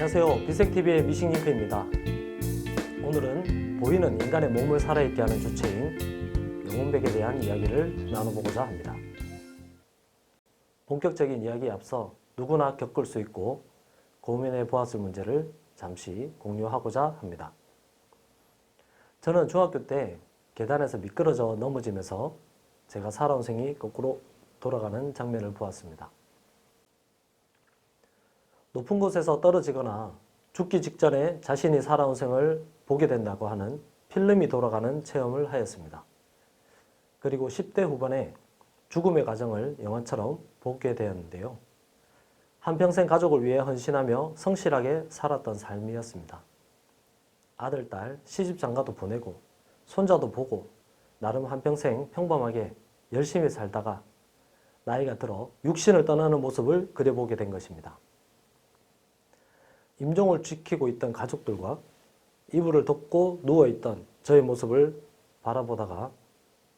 안녕하세요. 비색TV의 미식링크입니다. 오늘은 보이는 인간의 몸을 살아있게 하는 주체인 영혼백에 대한 이야기를 나눠보고자 합니다. 본격적인 이야기에 앞서 누구나 겪을 수 있고 고민해 보았을 문제를 잠시 공유하고자 합니다. 저는 중학교 때 계단에서 미끄러져 넘어지면서 제가 살아온 생이 거꾸로 돌아가는 장면을 보았습니다. 높은 곳에서 떨어지거나 죽기 직전에 자신이 살아온 생을 보게 된다고 하는 필름이 돌아가는 체험을 하였습니다. 그리고 10대 후반에 죽음의 과정을 영화처럼 보게 되었는데요. 한평생 가족을 위해 헌신하며 성실하게 살았던 삶이었습니다. 아들, 딸, 시집 장가도 보내고 손자도 보고 나름 한평생 평범하게 열심히 살다가 나이가 들어 육신을 떠나는 모습을 그려보게 된 것입니다. 임종을 지키고 있던 가족들과 이불을 덮고 누워있던 저의 모습을 바라보다가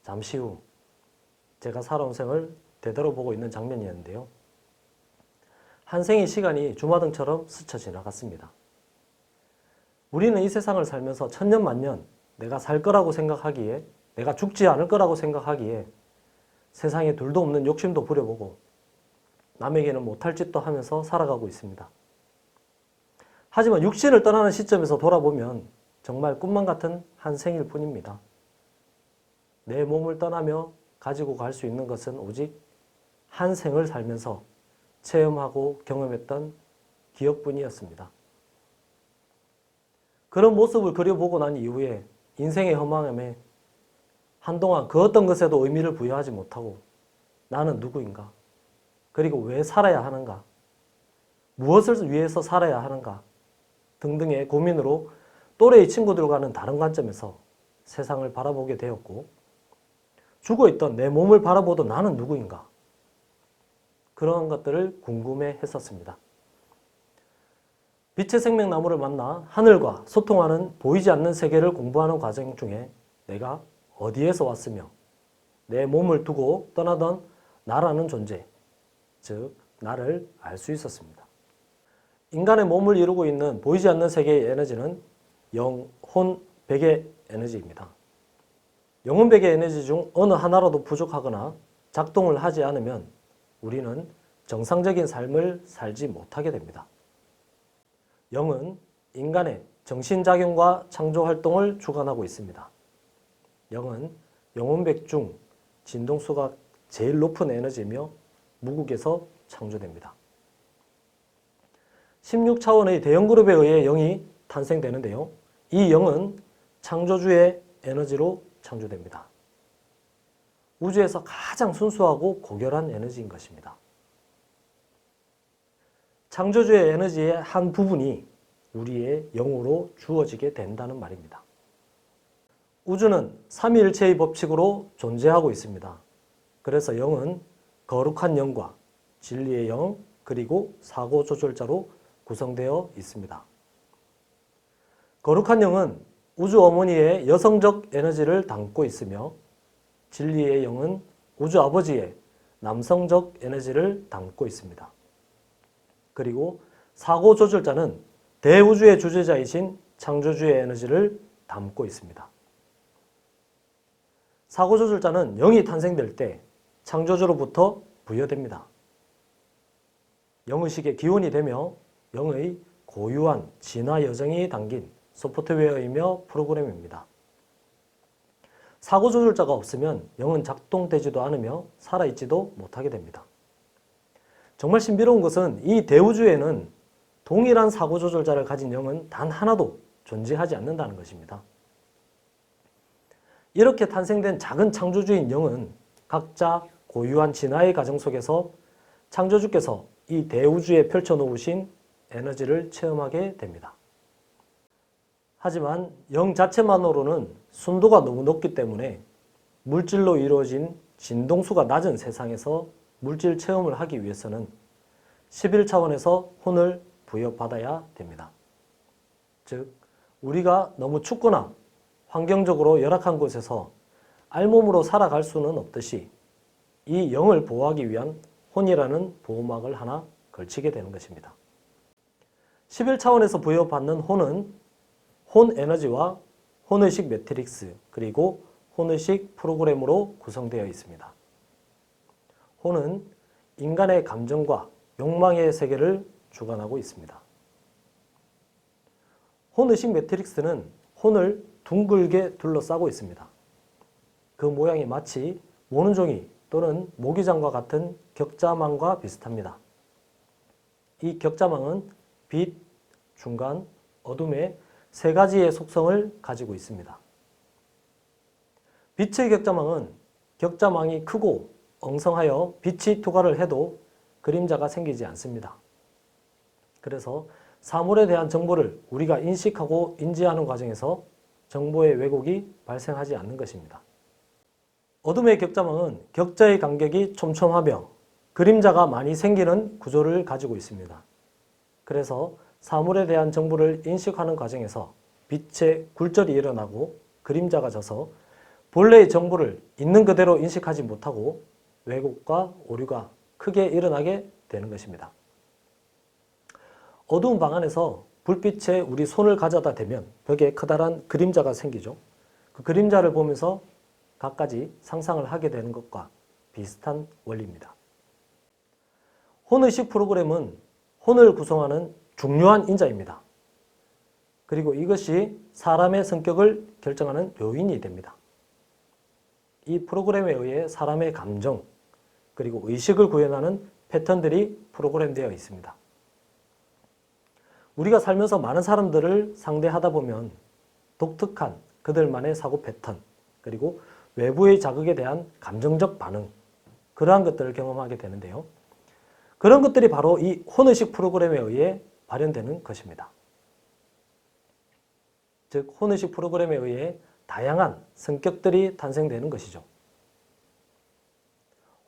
잠시 후 제가 살아온 생을 되돌아보고 있는 장면이었는데요. 한 생의 시간이 주마등처럼 스쳐 지나갔습니다. 우리는 이 세상을 살면서 천년 만년 내가 살 거라고 생각하기에 내가 죽지 않을 거라고 생각하기에 세상에 둘도 없는 욕심도 부려보고 남에게는 못할 짓도 하면서 살아가고 있습니다. 하지만 육신을 떠나는 시점에서 돌아보면 정말 꿈만 같은 한 생일 뿐입니다. 내 몸을 떠나며 가지고 갈 수 있는 것은 오직 한 생을 살면서 체험하고 경험했던 기억뿐이었습니다. 그런 모습을 그려보고 난 이후에 인생의 허망함에 한동안 그 어떤 것에도 의미를 부여하지 못하고 나는 누구인가? 그리고 왜 살아야 하는가? 무엇을 위해서 살아야 하는가? 등등의 고민으로 또래의 친구들과는 다른 관점에서 세상을 바라보게 되었고 죽어 있던 내 몸을 바라보던 나는 누구인가? 그런 것들을 궁금해 했었습니다. 빛의 생명나무를 만나 하늘과 소통하는 보이지 않는 세계를 공부하는 과정 중에 내가 어디에서 왔으며 내 몸을 두고 떠나던 나라는 존재, 즉 나를 알 수 있었습니다. 인간의 몸을 이루고 있는 보이지 않는 세계의 에너지는 영혼 백의 에너지입니다. 영혼 백의 에너지 중 어느 하나라도 부족하거나 작동을 하지 않으면 우리는 정상적인 삶을 살지 못하게 됩니다. 영은 인간의 정신작용과 창조활동을 주관하고 있습니다. 영은 영혼백 중 진동수가 제일 높은 에너지이며 무국에서 창조됩니다. 16차원의 대형그룹에 의해 영이 탄생되는데요. 이 영은 창조주의 에너지로 창조됩니다. 우주에서 가장 순수하고 고결한 에너지인 것입니다. 창조주의 에너지의 한 부분이 우리의 영으로 주어지게 된다는 말입니다. 우주는 삼위일체의 법칙으로 존재하고 있습니다. 그래서 영은 거룩한 영과 진리의 영 그리고 사고 조절자로 구성되어 있습니다. 거룩한 영은 우주 어머니의 여성적 에너지를 담고 있으며 진리의 영은 우주 아버지의 남성적 에너지를 담고 있습니다. 그리고 사고 조절자는 대우주의 주제자이신 창조주의 에너지를 담고 있습니다. 사고 조절자는 영이 탄생될 때 창조주로부터 부여됩니다. 영의식의 기원이 되며 영의 고유한 진화 여정이 담긴 소프트웨어이며 프로그램입니다. 사고 조절자가 없으면 영은 작동되지도 않으며 살아있지도 못하게 됩니다. 정말 신비로운 것은 이 대우주에는 동일한 사고 조절자를 가진 영은 단 하나도 존재하지 않는다는 것입니다. 이렇게 탄생된 작은 창조주인 영은 각자 고유한 진화의 과정 속에서 창조주께서 이 대우주에 펼쳐놓으신 에너지를 체험하게 됩니다. 하지만 영 자체만으로는 순도가 너무 높기 때문에 물질로 이루어진 진동수가 낮은 세상에서 물질 체험을 하기 위해서는 11차원에서 혼을 부여받아야 됩니다. 즉, 우리가 너무 춥거나 환경적으로 열악한 곳에서 알몸으로 살아갈 수는 없듯이 이 영을 보호하기 위한 혼이라는 보호막을 하나 걸치게 되는 것입니다. 11차원에서 부여받는 혼은 혼 에너지와 혼의식 매트릭스 그리고 혼의식 프로그램으로 구성되어 있습니다. 혼은 인간의 감정과 욕망의 세계를 주관하고 있습니다. 혼의식 매트릭스는 혼을 둥글게 둘러싸고 있습니다. 그 모양이 마치 모는 종이 또는 모기장과 같은 격자망과 비슷합니다. 이 격자망은 빛, 중간, 어둠의 세 가지의 속성을 가지고 있습니다. 빛의 격자망은 격자망이 크고 엉성하여 빛이 투과를 해도 그림자가 생기지 않습니다. 그래서 사물에 대한 정보를 우리가 인식하고 인지하는 과정에서 정보의 왜곡이 발생하지 않는 것입니다. 어둠의 격자망은 격자의 간격이 촘촘하며 그림자가 많이 생기는 구조를 가지고 있습니다. 그래서 사물에 대한 정보를 인식하는 과정에서 빛의 굴절이 일어나고 그림자가 져서 본래의 정보를 있는 그대로 인식하지 못하고 왜곡과 오류가 크게 일어나게 되는 것입니다. 어두운 방 안에서 불빛에 우리 손을 가져다 대면 벽에 커다란 그림자가 생기죠. 그 그림자를 보면서 갖가지 상상을 하게 되는 것과 비슷한 원리입니다. 혼의식 프로그램은 혼을 구성하는 중요한 인자입니다. 그리고 이것이 사람의 성격을 결정하는 요인이 됩니다. 이 프로그램에 의해 사람의 감정, 그리고 의식을 구현하는 패턴들이 프로그램되어 있습니다. 우리가 살면서 많은 사람들을 상대하다 보면 독특한 그들만의 사고 패턴, 그리고 외부의 자극에 대한 감정적 반응, 그러한 것들을 경험하게 되는데요. 그런 것들이 바로 이 혼의식 프로그램에 의해 발현되는 것입니다. 즉, 혼의식 프로그램에 의해 다양한 성격들이 탄생되는 것이죠.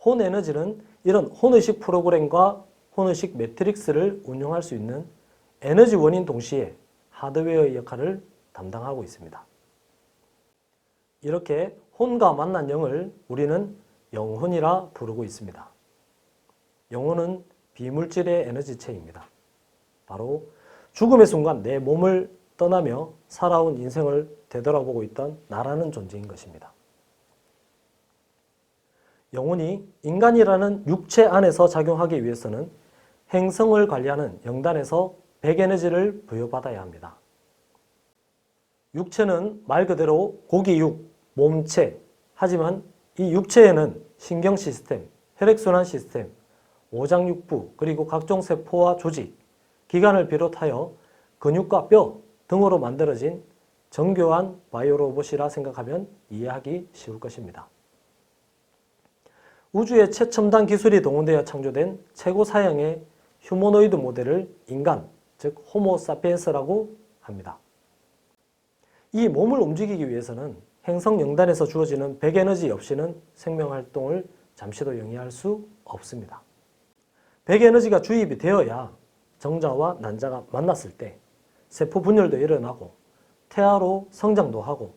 혼 에너지는 이런 혼의식 프로그램과 혼의식 매트릭스를 운용할 수 있는 에너지 원인 동시에 하드웨어의 역할을 담당하고 있습니다. 이렇게 혼과 만난 영을 우리는 영혼이라 부르고 있습니다. 영혼은 비물질의 에너지체입니다. 바로 죽음의 순간 내 몸을 떠나며 살아온 인생을 되돌아보고 있던 나라는 존재인 것입니다. 영혼이 인간이라는 육체 안에서 작용하기 위해서는 행성을 관리하는 영단에서 백에너지를 부여받아야 합니다. 육체는 말 그대로 고기육, 몸체. 하지만 이 육체에는 신경 시스템, 혈액순환 시스템, 오장육부, 그리고 각종 세포와 조직, 기관을 비롯하여 근육과 뼈 등으로 만들어진 정교한 바이오로봇이라 생각하면 이해하기 쉬울 것입니다. 우주의 최첨단 기술이 동원되어 창조된 최고 사양의 휴머노이드 모델을 인간, 즉 호모 사피엔스라고 합니다. 이 몸을 움직이기 위해서는 행성 영단에서 주어지는 백에너지 없이는 생명 활동을 잠시도 영위할 수 없습니다. 백에너지가 주입이 되어야 정자와 난자가 만났을 때 세포 분열도 일어나고 태아로 성장도 하고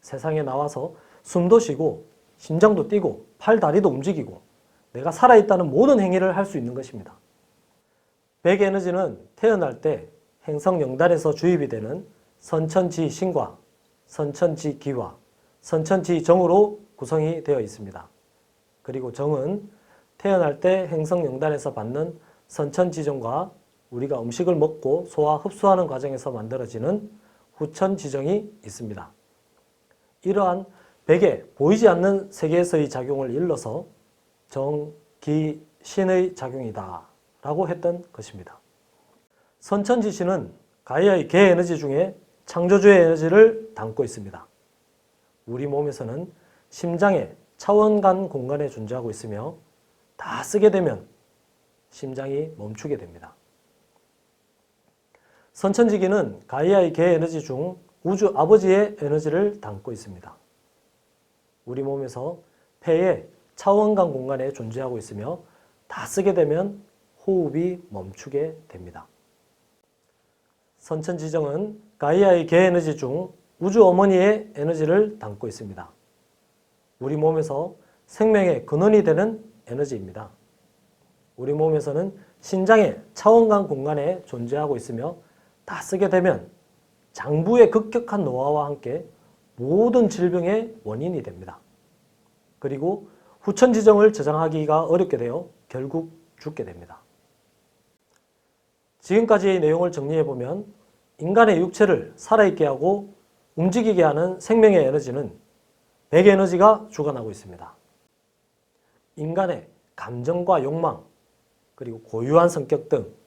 세상에 나와서 숨도 쉬고 심장도 뛰고 팔, 다리도 움직이고 내가 살아있다는 모든 행위를 할 수 있는 것입니다. 백에너지는 태어날 때 행성 영단에서 주입이 되는 선천지 신과 선천지 기와 선천지 정으로 구성이 되어 있습니다. 그리고 정은 태어날 때 행성 영단에서 받는 선천지정과 우리가 음식을 먹고 소화 흡수하는 과정에서 만들어지는 후천지정이 있습니다. 이러한 백에 보이지 않는 세계에서의 작용을 일러서 정, 기, 신의 작용이다 라고 했던 것입니다. 선천지신은 가이아의 개 에너지 중에 창조주의 에너지를 담고 있습니다. 우리 몸에서는 심장의 차원 간 공간에 존재하고 있으며 다 쓰게 되면 심장이 멈추게 됩니다. 선천지기는 가이아의 개 에너지 중 우주 아버지의 에너지를 담고 있습니다. 우리 몸에서 폐의 차원간 공간에 존재하고 있으며 다 쓰게 되면 호흡이 멈추게 됩니다. 선천지정은 가이아의 개 에너지 중 우주 어머니의 에너지를 담고 있습니다. 우리 몸에서 생명의 근원이 되는 에너지입니다. 우리 몸에서는 신장의 차원간 공간에 존재하고 있으며 다 쓰게 되면 장부의 급격한 노화와 함께 모든 질병의 원인이 됩니다. 그리고 후천 지정을 저장하기가 어렵게 되어 결국 죽게 됩니다. 지금까지의 내용을 정리해 보면 인간의 육체를 살아있게 하고 움직이게 하는 생명의 에너지는 백에너지가 주관하고 있습니다. 인간의 감정과 욕망, 그리고 고유한 성격 등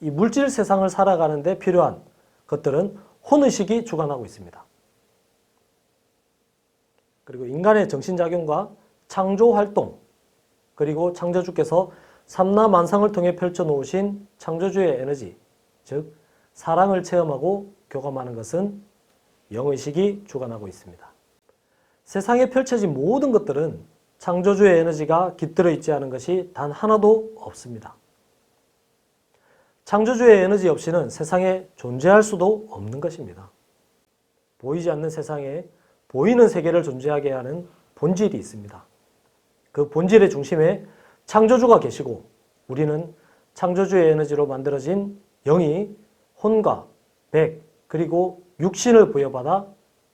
이 물질 세상을 살아가는 데 필요한 것들은 혼의식이 주관하고 있습니다. 그리고 인간의 정신작용과 창조 활동, 그리고 창조주께서 삼라만상을 통해 펼쳐놓으신 창조주의 에너지, 즉 사랑을 체험하고 교감하는 것은 영의식이 주관하고 있습니다. 세상에 펼쳐진 모든 것들은 창조주의 에너지가 깃들어 있지 않은 것이 단 하나도 없습니다. 창조주의 에너지 없이는 세상에 존재할 수도 없는 것입니다. 보이지 않는 세상에 보이는 세계를 존재하게 하는 본질이 있습니다. 그 본질의 중심에 창조주가 계시고 우리는 창조주의 에너지로 만들어진 영이 혼과 백 그리고 육신을 부여받아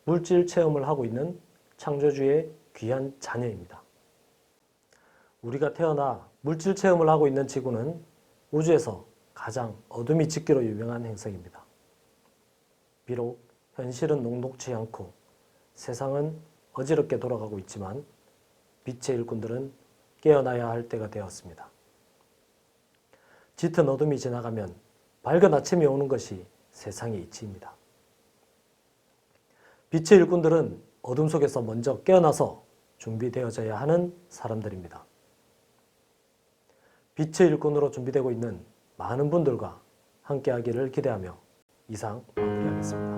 물질 체험을 하고 있는 창조주의 귀한 자녀입니다. 우리가 태어나 물질 체험을 하고 있는 지구는 우주에서 가장 어둠이 짙기로 유명한 행성입니다. 비록 현실은 녹록지 않고 세상은 어지럽게 돌아가고 있지만 빛의 일꾼들은 깨어나야 할 때가 되었습니다. 짙은 어둠이 지나가면 밝은 아침이 오는 것이 세상의 이치입니다. 빛의 일꾼들은 어둠 속에서 먼저 깨어나서 준비되어져야 하는 사람들입니다. 빛의 일꾼으로 준비되고 있는 많은 분들과 함께하기를 기대하며 이상 마무리하겠습니다.